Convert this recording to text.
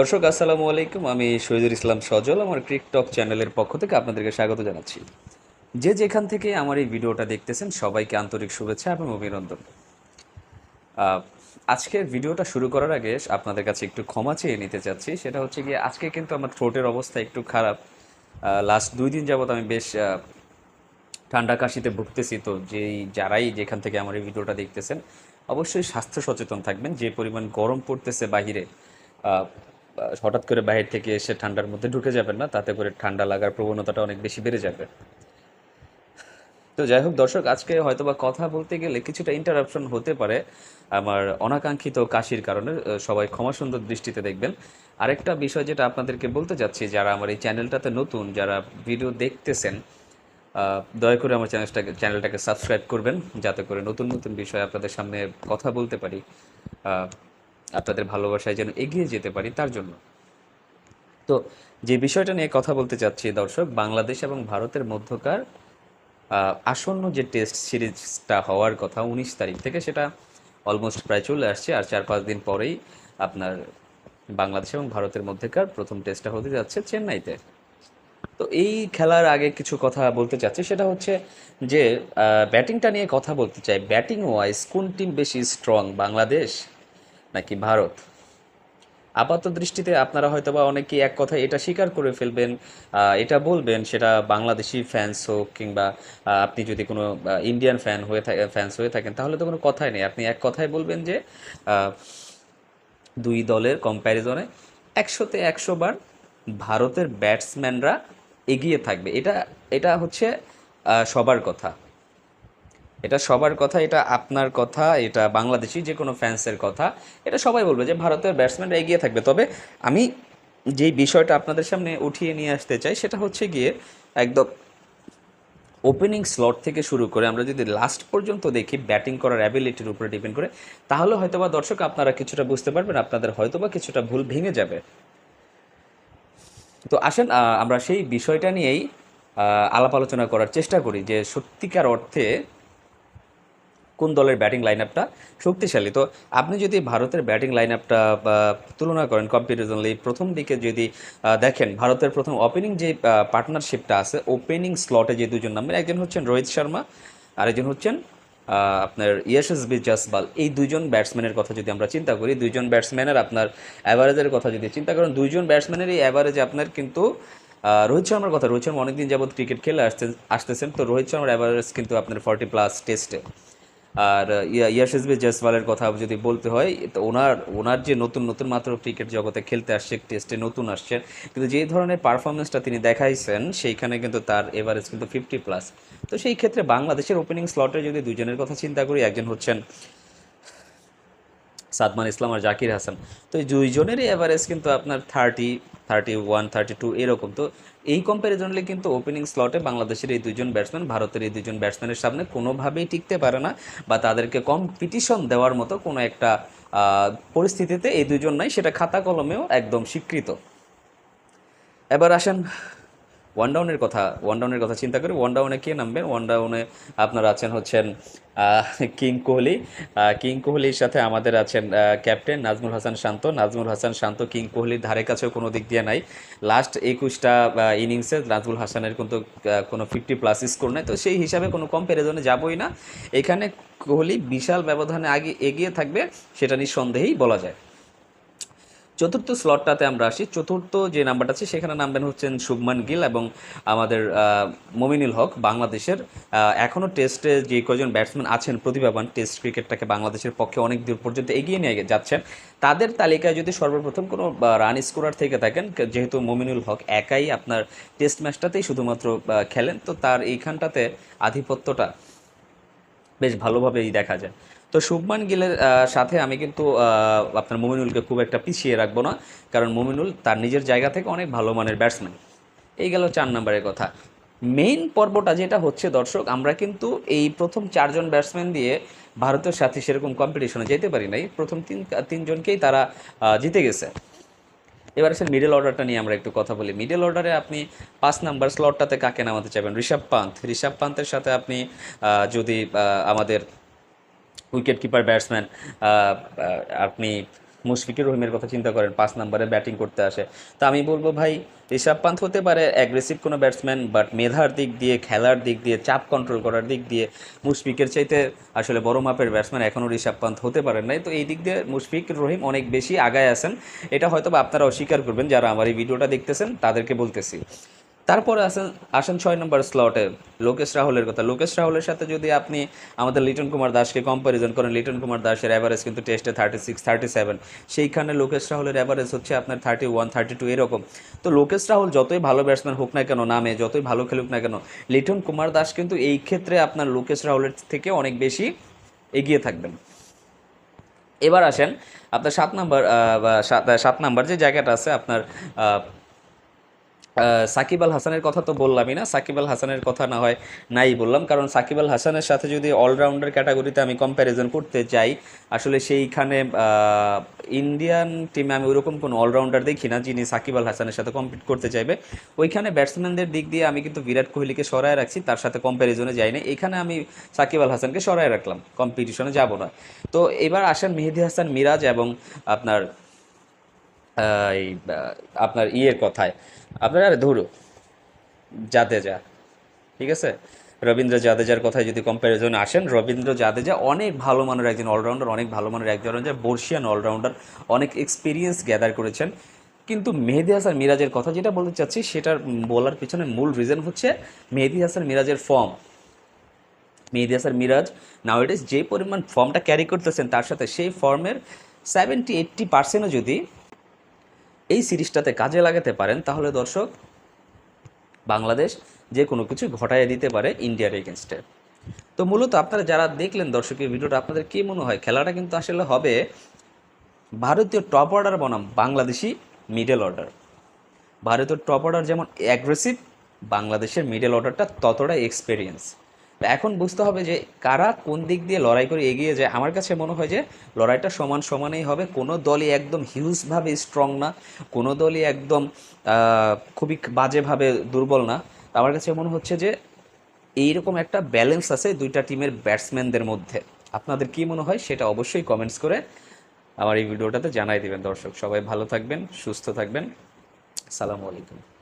দর্শক, আসসালামু আলাইকুম। আমি শহীদুল ইসলাম সজল, আমার ক্রিকটক চ্যানেলের পক্ষ থেকে আপনাদেরকে স্বাগত জানাচ্ছি। যে যেখান থেকে আমার এই ভিডিওটা দেখতেছেন, সবাইকে আন্তরিক শুভেচ্ছা এবং অভিনন্দন। আজকের ভিডিওটা শুরু করার আগে আপনাদের কাছে একটু ক্ষমা চেয়ে নিতে চাচ্ছি। সেটা হচ্ছে গিয়ে, আজকে কিন্তু আমার থ্রোটের অবস্থা একটু খারাপ। লাস্ট দুই দিন যাবত আমি বেশ ঠান্ডা কাশিতে ভুগতেছি তো, যেই, যারাই যেখান থেকে আমার এই ভিডিওটা দেখতেছেন, অবশ্যই স্বাস্থ্য সচেতন থাকবেন। যে পরিমাণ গরম পড়তেছে বাহিরে হঠাৎ করে বাইরে থেকে এসে ঠান্ডার মধ্যে ঢুকে যাবেন না, তাতে করে ঠান্ডা লাগার প্রবণতাটা অনেক বেশি বেড়ে যাবে। তো যাই হোক, দর্শক, আজকে হয়তোবা কথা বলতে গেলে কিছুটা ইন্টারাপশন হতে পারে আমার অনাকাঙ্ক্ষিত কাশির কারণে সবাই ক্ষমা সুন্দর দৃষ্টিতে দেখবেন। আরেকটা বিষয় যেটা আপনাদেরকে বলতে চাচ্ছি, যারা আমার এই চ্যানেলটাতে নতুন, যারা ভিডিও দেখতেছেন দয়া করে আমার চ্যানেলটাকে চ্যানেলটাকে সাবস্ক্রাইব করবেন, যাতে করে নতুন নতুন বিষয় আপনাদের সামনে কথা বলতে পারি। আপনাদের ভালোবাসায় যেন এগিয়ে যেতে পারি তার জন্য। তো যে বিষয়টা নিয়ে কথা বলতে চাচ্ছি দর্শক, বাংলাদেশ এবং ভারতের মধ্যকার আসন্ন যে টেস্ট সিরিজটা হওয়ার কথা উনিশ তারিখ থেকে সেটা অলমোস্ট প্রায় চলে আসছে আর চার পাঁচ দিন পরেই আপনার বাংলাদেশ এবং ভারতের মধ্যেকার প্রথম টেস্টটা হতে যাচ্ছে চেন্নাইতে। তো এই খেলার আগে কিছু কথা বলতে চাচ্ছি, সেটা হচ্ছে যে ব্যাটিংটা নিয়ে কথা বলতে চাই। ব্যাটিং ওয়াইজ কোন টিম বেশি স্ট্রং বাংলাদেশ নাকি ভারত? আপাত দৃষ্টিতে আপনারা হয়তো বা অনেকেই এক কথা এটা স্বীকার করে ফেলবেন এটা বলবেন, সেটা বাংলাদেশি ফ্যান্স হোক কিংবা আপনি যদি কোনো ইন্ডিয়ান ফ্যান হয়ে থাকে ফ্যান্স হয়ে থাকেন, তাহলে তো কোনো কথাই নেই। আপনি এক কথায় বলবেন যে দুই দলের কম্প্যারিজনে একশোতে একশো বার ভারতের ব্যাটসম্যানরা এগিয়ে থাকবে। এটা এটা হচ্ছে সবার কথা। এটা সবার কথা, এটা আপনার কথা, এটা বাংলাদেশি যে কোনো ফ্যান্সের কথা, এটা সবাই বলবে যে ভারতের ব্যাটসম্যানরা এগিয়ে থাকবে। তবে আমি যেই বিষয়টা আপনাদের সামনে উঠিয়ে নিয়ে আসতে চাই, সেটা হচ্ছে গিয়ে একদম ওপেনিং স্লট থেকে শুরু করে আমরা যদি লাস্ট পর্যন্ত দেখি ব্যাটিং করার অ্যাবিলিটির উপরে ডিপেন্ড করে, তাহলে হয়তোবা দর্শক আপনারা কিছুটা বুঝতে পারবেন, আপনাদের হয়তোবা কিছুটা ভুল ভেঙে যাবে। তো আসেন আমরা সেই বিষয়টা নিয়েই আলাপ আলোচনা করার চেষ্টা করি যে সত্যিকার অর্থে কোন দলের ব্যাটিং লাইন আপটা শক্তিশালী? তো আপনি যদি ভারতের ব্যাটিং লাইন আপটা তুলনা করেন কম্পারিজনলি প্রথম দিকে যদি দেখেন ভারতের প্রথম ওপেনিং যে পার্টনারশিপটা আছে ওপেনিং স্লটে যে দুজন নামের একজন হচ্ছেন রোহিত শর্মা, আরেকজন হচ্ছেন আপনার ইয়াশসবি জাসবাল এই দুজন ব্যাটসম্যানের কথা যদি আমরা চিন্তা করি দুইজন ব্যাটসম্যানের আপনার অ্যাভারেজের কথা যদি চিন্তা করেন দুইজন ব্যাটসম্যানের এই অ্যাভারেজে আপনার কিন্তু রোহিত শর্মার কথা, রোহিত শর্মা অনেকদিন যাবৎ ক্রিকেট খেলে আসতে আসতেছেন, তো রোহিত শর্মার অ্যাভারেজ কিন্তু আপনার ফর্টি প্লাস টেস্টে আর, ইয়া- ইয়াশসবি জয়সওয়ালের কথা যদি বলতে হয়, তো ওনার ওনার যে নতুন নতুন মাত্র ক্রিকেট জগতে খেলতে আসছে টেস্টে নতুন আসছেন কিন্তু যে ধরনের পারফরমেন্সটা তিনি দেখাইছেন, সেইখানে কিন্তু তার এভারেজ কিন্তু ফিফটি প্লাস তো সেই ক্ষেত্রে বাংলাদেশের ওপেনিং স্লটে যদি দুজনের কথা চিন্তা করি, একজন হচ্ছেন সাদমান ইসলাম আর জাকির হাসান। তো এই দুইজনেরই এভারেজ কিন্তু আপনার thirty thirty one thirty two এরকম। তো এই কম্প্যারিজনলি কিন্তু ওপেনিং স্লটে বাংলাদেশের এই দুজন ব্যাটসম্যান ভারতের এই দুজন ব্যাটসম্যানের সামনে কোনোভাবেই টিকতে পারে না বা তাদেরকে কম্পিটিশন দেওয়ার মতো কোনো একটা পরিস্থিতিতে এই দুজন নাই, সেটা খাতা কলমেও একদম স্বীকৃত। এবার আসেন ওয়ান ডাউনের কথা ওয়ান ডাউনের কথা চিন্তা করি ওয়ান ডাউনে কে নামবেন? ওয়ান ডাউনে আপনারা আছেন হচ্ছেন কিং কোহলি কিং কোহলির সাথে আমাদের আছেন ক্যাপ্টেন নাজমুল হাসান শান্ত নাজমুল হাসান শান্ত কিং কোহলির ধারে কাছেও কোনো দিক দিয়ে নাই। লাস্ট একুশটা ইনিংসে নাজমুল হাসানের কিন্তু কোনো ফিফটি প্লাস স্কোর নেই। তো সেই হিসাবে কোনো কম্প্যারিজনে যাবই না। এখানে কোহলি বিশাল ব্যবধানে আগে এগিয়ে থাকবে, সেটা নিঃসন্দেহেই বলা যায়। চতুর্থ স্লটটাতে আমরা আসি। চতুর্থ যে নাম্বারটা আছে, সেখানে নামবেন হচ্ছেন শুভমান গিল এবং আমাদের মমিনুল হক বাংলাদেশের। এখনও টেস্টে যে কজন ব্যাটসম্যান আছেন, প্রতিভাবান টেস্ট ক্রিকেটটাকে বাংলাদেশের পক্ষে অনেক দূর পর্যন্ত এগিয়ে নিয়ে যাচ্ছেন। তাদের তালিকায় যদি সর্বপ্রথম কোনো রান স্কোরার থেকে থাকেন যেহেতু মমিনুল হক একাই আপনার টেস্ট ম্যাচটাতেই শুধুমাত্র খেলেন, তো তার এইখানটাতে আধিপত্যটা বেশ ভালোভাবেই দেখা যায়। তো শুভমান গিলের সাথে আমি কিন্তু আপনার মুমিনুলকে খুব একটা পিছিয়ে রাখব না, কারণ মুমিনুল তার নিজের জায়গা থেকে অনেক ভালো মানের ব্যাটসম্যান এই গেল চার নম্বরের কথা। মেইন পর্বটা যেটা হচ্ছে দর্শক, আমরা কিন্তু এই প্রথম চারজন ব্যাটসম্যান দিয়ে ভারতের সাথে সেরকম কম্পিটিশনে যেতে পারি নাই। প্রথম তিন, তিনজনকেই তারা জিতে গেছে। এবার আসলে মিডল অর্ডারটা নিয়ে আমরা একটু কথা বলি। মিডল অর্ডারে আপনি পাঁচ নাম্বার স্লটটাতে কাকে নামাতে চাইবেন? ঋষভ পান্থ। ঋষভ পান্থের সাথে আপনি যদি আমাদের উইকেট কিপার ব্যাটসম্যান আপনি মুশফিকুর রহিমের কথা চিন্তা করেন, পাঁচ নম্বরে ব্যাটিং করতে আসে। তো আমি বলব ভাই, ঋষভ পান্থ হতে পারে অ্যাগ্রেসিভ কোনো ব্যাটসম্যান বাট মেধার দিক দিয়ে, খেলার দিক দিয়ে, চাপ কন্ট্রোল করার দিক দিয়ে মুশফিকের চাইতে আসলে বড় মাপের ব্যাটসম্যান এখনও ঋষভ পান্থ হতে পারেন নাই। তো এই দিক দিয়ে মুশফিক রহিম অনেক বেশি আগায় আছেন। এটা হয়তো আপনারা অস্বীকার করবেন, যারা আমার এই ভিডিওটা দেখতেছেন, তাদেরকে বলতেছি। তারপরে আসেন আসেন ছয় নম্বর স্লটে লোকেশ রাহুলের কথা। লোকেশ রাহুলের সাথে যদি আপনি আমাদের লিটন কুমার দাসকে কম্প্যারিজন করেন, লিটন কুমার দাসের অ্যাভারেজ কিন্তু টেস্টে থার্টি সিক্স থার্টি সেভেন সেইখানে লোকেশ রাহুলের অ্যাভারেজ হচ্ছে আপনার থার্টি ওয়ান থার্টি টু এরকম। তো লোকেশ রাহুল যতই ভালো ব্যাটসম্যান হোক না কেন, নামে, যতই ভালো খেলুক না কেন, লিটন কুমার দাস কিন্তু এই ক্ষেত্রে আপনার লোকেশ রাহুলের থেকে অনেক বেশি এগিয়ে থাকবেন। এবার আসেন, আপনার সাত নাম্বার সাত নাম্বার যে জায়গাটা আছে আপনার সাকিব আল হাসানের কথা তো বললামই না। সাকিব আল হাসানের কথা না হয় নাই বললাম। কারণ সাকিব আল হাসানের সাথে যদি অলরাউন্ডার ক্যাটাগরিতে আমি কম্প্যারিজন করতে চাই আসলে সেইখানে ইন্ডিয়ান টিমে আমি ওরকম কোনো অলরাউন্ডার দেখি না, যিনি সাকিব আল হাসানের সাথে কম্পিট করতে চাইবে। ওইখানে ব্যাটসম্যানদের দিক দিয়ে আমি কিন্তু বিরাট কোহলিকে সরায় রাখছি, তার সাথে কম্প্যারিজনে যাই না এখানে আমি সাকিব আল হাসানকে সরায় রাখলাম। কম্পিটিশনে যাব না। তো এবার আসেন মেহেদি হাসান মিরাজ এবং আপনার আপনার ইয়ের কথায়। আপনার ধরু, জাদেজা, ঠিক আছে? রবীন্দ্র জাদেজার কথায় যদি কম্প্যারিজন আসেন, রবীন্দ্র জাদেজা অনেক ভালো মানের একজন অলরাউন্ডার অনেক ভালো মানের একজন অলরাউন্ডার বর্ষিয়ান অলরাউন্ডার অনেক এক্সপিরিয়েন্স গ্যাদার করেছেন। কিন্তু মেহেদি হাসান মিরাজের কথা যেটা বলতে চাচ্ছি, সেটার বলার পিছনে মূল রিজন হচ্ছে মেহেদি হাসান মিরাজের form Mehedi Hasan Miraz now nowadays যে পরিমাণ ফর্মটা ক্যারি করতেছেন, তার সাথে সেই ফর্মের সেভেন্টি এইট্টি পার্সেন্টও যদি এই সিরিজটাতে কাজে লাগাতে পারেন, তাহলে দর্শক, বাংলাদেশ যে কোনো কিছু ঘটাইয়ে দিতে পারে ইন্ডিয়ার এগেনস্টে তো মূলত আপনারা যারা দেখলেন দর্শকের ভিডিওটা আপনাদের কী মনে হয়? খেলাটা কিন্তু আসলে হবে ভারতীয় টপ অর্ডার বনাম বাংলাদেশি মিডল অর্ডার ভারতীয় টপ অর্ডার যেমন অ্যাগ্রেসিভ বাংলাদেশের মিডল অর্ডারটা ততটা এক্সপেরিয়েন্স এখন বুঝতে হবে যে কারা কোন দিক দিয়ে লড়াই করে এগিয়ে যায়। আমার কাছে মনে হয় যে লড়াইটা সমান সমানেই হবে। কোনো দলই একদম হিউজভাবে স্ট্রং না, কোনো দলই একদম খুবই বাজেভাবে দুর্বল না। আমার কাছে মনে হচ্ছে যে এইরকম একটা ব্যালেন্স আছে দুইটা টিমের ব্যাটসম্যানদের মধ্যে। আপনাদের কি মনে হয় সেটা অবশ্যই কমেন্টস করে আমার এই ভিডিওটাতে জানাই দিবেন দর্শক। সবাই ভালো থাকবেন, সুস্থ থাকবেন। সালামু আলাইকুম।